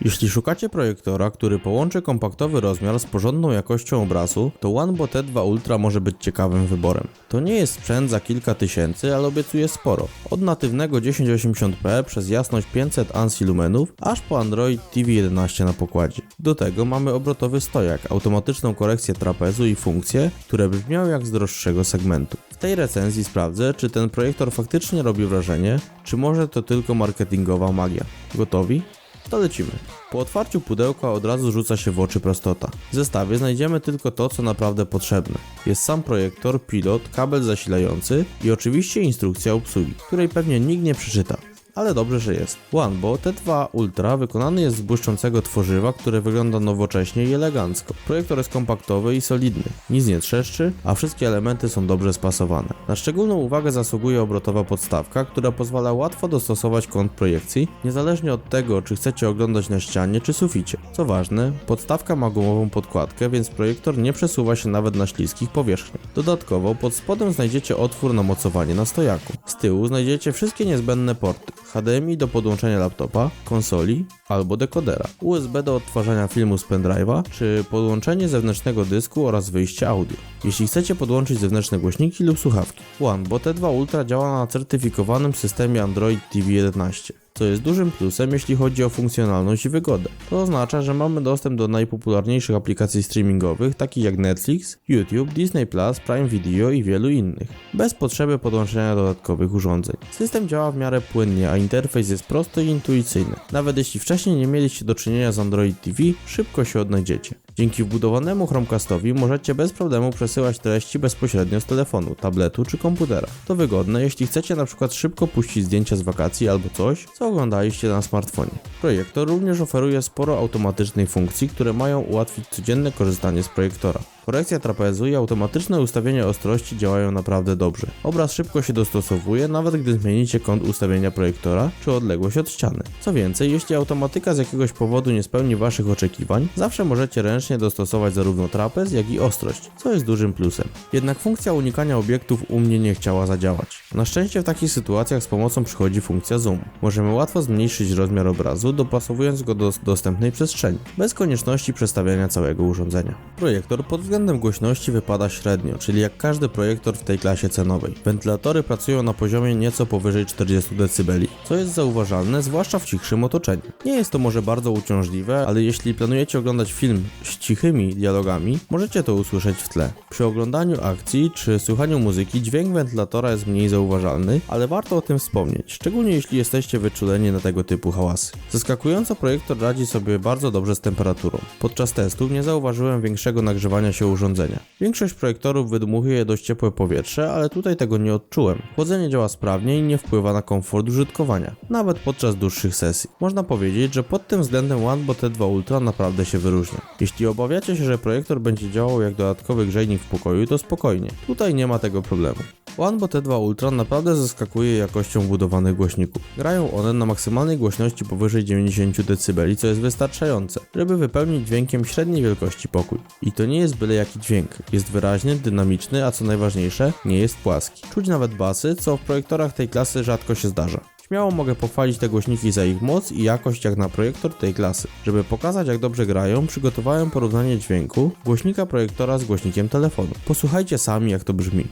Jeśli szukacie projektora, który połączy kompaktowy rozmiar z porządną jakością obrazu, to OneBo T2 Ultra może być ciekawym wyborem. To nie jest sprzęt za kilka tysięcy, ale obiecuje sporo. Od natywnego 1080p przez jasność 500 ANSI lumenów, aż po Android TV 11 na pokładzie. Do tego mamy obrotowy stojak, automatyczną korekcję trapezu i funkcje, które brzmiały jak z droższego segmentu. W tej recenzji sprawdzę, czy ten projektor faktycznie robi wrażenie, czy może to tylko marketingowa magia. Gotowi? To lecimy. Po otwarciu pudełka od razu rzuca się w oczy prostota. W zestawie znajdziemy tylko to, co naprawdę potrzebne. Jest sam projektor, pilot, kabel zasilający i oczywiście instrukcja obsługi, której pewnie nikt nie przeczyta. Ale dobrze, że jest. OneBo T2 Ultra wykonany jest z błyszczącego tworzywa, które wygląda nowocześnie i elegancko. Projektor jest kompaktowy i solidny, nic nie trzeszczy, a wszystkie elementy są dobrze spasowane. Na szczególną uwagę zasługuje obrotowa podstawka, która pozwala łatwo dostosować kąt projekcji, niezależnie od tego, czy chcecie oglądać na ścianie czy suficie. Co ważne, podstawka ma gumową podkładkę, więc projektor nie przesuwa się nawet na śliskich powierzchniach. Dodatkowo pod spodem znajdziecie otwór na mocowanie na stojaku. Z tyłu znajdziecie wszystkie niezbędne porty. HDMI do podłączenia laptopa, konsoli albo dekodera, USB do odtwarzania filmu z pendrive'a, czy podłączenie zewnętrznego dysku oraz wyjście audio. Jeśli chcecie podłączyć zewnętrzne głośniki lub słuchawki. OneBo T2 Ultra działa na certyfikowanym systemie Android TV 11 co jest dużym plusem, jeśli chodzi o funkcjonalność i wygodę. To oznacza, że mamy dostęp do najpopularniejszych aplikacji streamingowych, takich jak Netflix, YouTube, Disney+, Prime Video i wielu innych, bez potrzeby podłączenia dodatkowych urządzeń. System działa w miarę płynnie, a interfejs jest prosty i intuicyjny. Nawet jeśli wcześniej nie mieliście do czynienia z Android TV, szybko się odnajdziecie. Dzięki wbudowanemu Chromecastowi możecie bez problemu przesyłać treści bezpośrednio z telefonu, tabletu czy komputera. To wygodne, jeśli chcecie na przykład szybko puścić zdjęcia z wakacji albo coś, co oglądaliście na smartfonie. Projektor również oferuje sporo automatycznych funkcji, które mają ułatwić codzienne korzystanie z projektora. Korekcja trapezu i automatyczne ustawienia ostrości działają naprawdę dobrze. Obraz szybko się dostosowuje, nawet gdy zmienicie kąt ustawienia projektora czy odległość od ściany. Co więcej, jeśli automatyka z jakiegoś powodu nie spełni Waszych oczekiwań, zawsze możecie ręcznie dostosować zarówno trapez, jak i ostrość, co jest dużym plusem. Jednak funkcja unikania obiektów u mnie nie chciała zadziałać. Na szczęście w takich sytuacjach z pomocą przychodzi funkcja zoom. Możemy łatwo zmniejszyć rozmiar obrazu, dopasowując go do dostępnej przestrzeni, bez konieczności przestawiania całego urządzenia. Projektor pod względem głośności wypada średnio, czyli jak każdy projektor w tej klasie cenowej. Wentylatory pracują na poziomie nieco powyżej 40 dB, co jest zauważalne, zwłaszcza w cichszym otoczeniu. Nie jest to może bardzo uciążliwe, ale jeśli planujecie oglądać film z cichymi dialogami, możecie to usłyszeć w tle. Przy oglądaniu akcji czy słuchaniu muzyki dźwięk wentylatora jest mniej zauważalny, ale warto o tym wspomnieć, szczególnie jeśli jesteście wyczuleni na tego typu hałasy. Zaskakująco projektor radzi sobie bardzo dobrze z temperaturą. Podczas testów nie zauważyłem większego nagrzewania się urządzenia. Większość projektorów wydmuchuje dość ciepłe powietrze, ale tutaj tego nie odczułem. Chłodzenie działa sprawnie i nie wpływa na komfort użytkowania, nawet podczas dłuższych sesji. Można powiedzieć, że pod tym względem OneBo T2 Ultra naprawdę się wyróżnia. Jeśli obawiacie się, że projektor będzie działał jak dodatkowy grzejnik w pokoju, to spokojnie. Tutaj nie ma tego problemu. OneBo T2 Ultra naprawdę zaskakuje jakością budowanych głośników. Grają one na maksymalnej głośności powyżej 90 dB, co jest wystarczające, żeby wypełnić dźwiękiem średniej wielkości pokój. I to nie jest byle jaki dźwięk. Jest wyraźny, dynamiczny, a co najważniejsze, nie jest płaski. Czuć nawet basy, co w projektorach tej klasy rzadko się zdarza. Śmiało mogę pochwalić te głośniki za ich moc i jakość jak na projektor tej klasy. Żeby pokazać jak dobrze grają, przygotowałem porównanie dźwięku głośnika projektora z głośnikiem telefonu. Posłuchajcie sami jak to brzmi.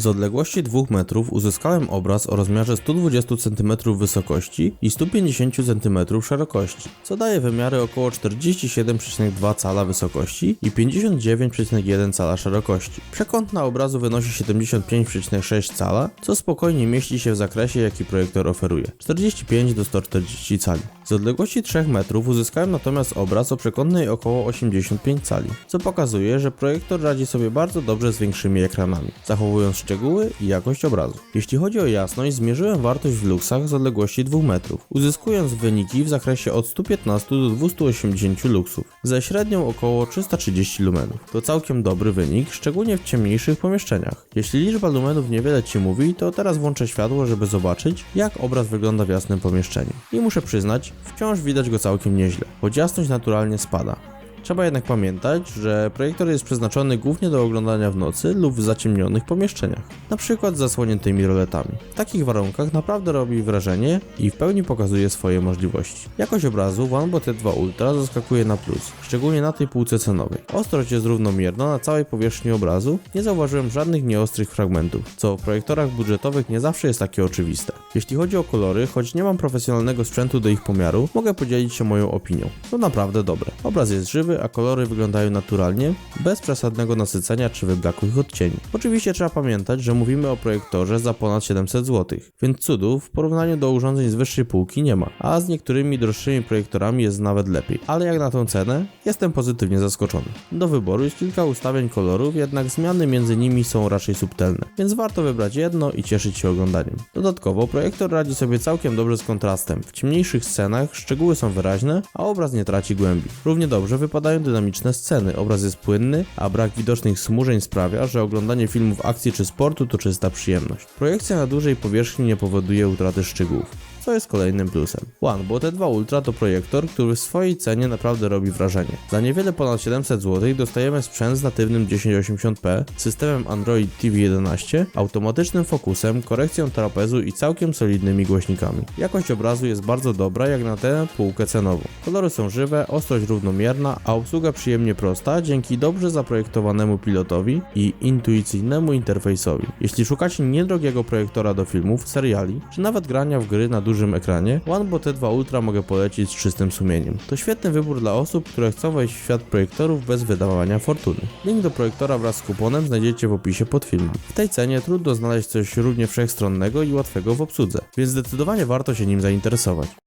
Z odległości 2 metrów uzyskałem obraz o rozmiarze 120 cm wysokości i 150 cm szerokości, co daje wymiary około 47,2 cala wysokości i 59,1 cala szerokości. Przekątna obrazu wynosi 75,6 cala, co spokojnie mieści się w zakresie jaki projektor oferuje 45 do 140 cali. Z odległości 3 metrów uzyskałem natomiast obraz o przekątnej około 85 cali, co pokazuje, że projektor radzi sobie bardzo dobrze z większymi ekranami, zachowując szczegóły i jakość obrazu. Jeśli chodzi o jasność, zmierzyłem wartość w luksach z odległości 2 metrów, uzyskując wyniki w zakresie od 115 do 280 luksów, ze średnią około 330 lumenów. To całkiem dobry wynik, szczególnie w ciemniejszych pomieszczeniach. Jeśli liczba lumenów niewiele Ci mówi, to teraz włączę światło, żeby zobaczyć, jak obraz wygląda w jasnym pomieszczeniu. I muszę przyznać, wciąż widać go całkiem nieźle, choć jasność naturalnie spada. Trzeba jednak pamiętać, że projektor jest przeznaczony głównie do oglądania w nocy lub w zaciemnionych pomieszczeniach, przykład z zasłoniętymi roletami. W takich warunkach naprawdę robi wrażenie i w pełni pokazuje swoje możliwości. Jakość obrazu OneBot T2 Ultra zaskakuje na plus, szczególnie na tej półce cenowej. Ostrość jest równomierna na całej powierzchni obrazu, nie zauważyłem żadnych nieostrych fragmentów, co w projektorach budżetowych nie zawsze jest takie oczywiste. Jeśli chodzi o kolory, choć nie mam profesjonalnego sprzętu do ich pomiaru, mogę podzielić się moją opinią. To naprawdę dobre. Obraz jest żywy, a kolory wyglądają naturalnie, bez przesadnego nasycenia czy wyblakłych odcieni. Oczywiście trzeba pamiętać, że mówimy o projektorze za ponad 700 zł, więc cudów w porównaniu do urządzeń z wyższej półki nie ma, a z niektórymi droższymi projektorami jest nawet lepiej. Ale jak na tą cenę, jestem pozytywnie zaskoczony. Do wyboru jest kilka ustawień kolorów, jednak zmiany między nimi są raczej subtelne, więc warto wybrać jedno i cieszyć się oglądaniem. Dodatkowo projektor radzi sobie całkiem dobrze z kontrastem. W ciemniejszych scenach szczegóły są wyraźne, a obraz nie traci głębi. Równie dobrze wypadają dynamiczne sceny, obraz jest płynny, a brak widocznych smużeń sprawia, że oglądanie filmów akcji czy sportu to czysta przyjemność. Projekcja na dużej powierzchni nie powoduje utraty szczegółów co jest kolejnym plusem. One, bo T2 Ultra to projektor, który w swojej cenie naprawdę robi wrażenie. Za niewiele ponad 700 zł dostajemy sprzęt z natywnym 1080p, systemem Android TV 11, automatycznym fokusem, korekcją trapezu i całkiem solidnymi głośnikami. Jakość obrazu jest bardzo dobra jak na tę półkę cenową. Kolory są żywe, ostrość równomierna, a obsługa przyjemnie prosta dzięki dobrze zaprojektowanemu pilotowi i intuicyjnemu interfejsowi. Jeśli szukacie niedrogiego projektora do filmów, seriali, czy nawet grania w gry na dużym ekranie, OneBot T2 Ultra mogę polecić z czystym sumieniem. To świetny wybór dla osób, które chcą wejść w świat projektorów bez wydawania fortuny. Link do projektora wraz z kuponem znajdziecie w opisie pod filmem. W tej cenie trudno znaleźć coś równie wszechstronnego i łatwego w obsłudze, więc zdecydowanie warto się nim zainteresować.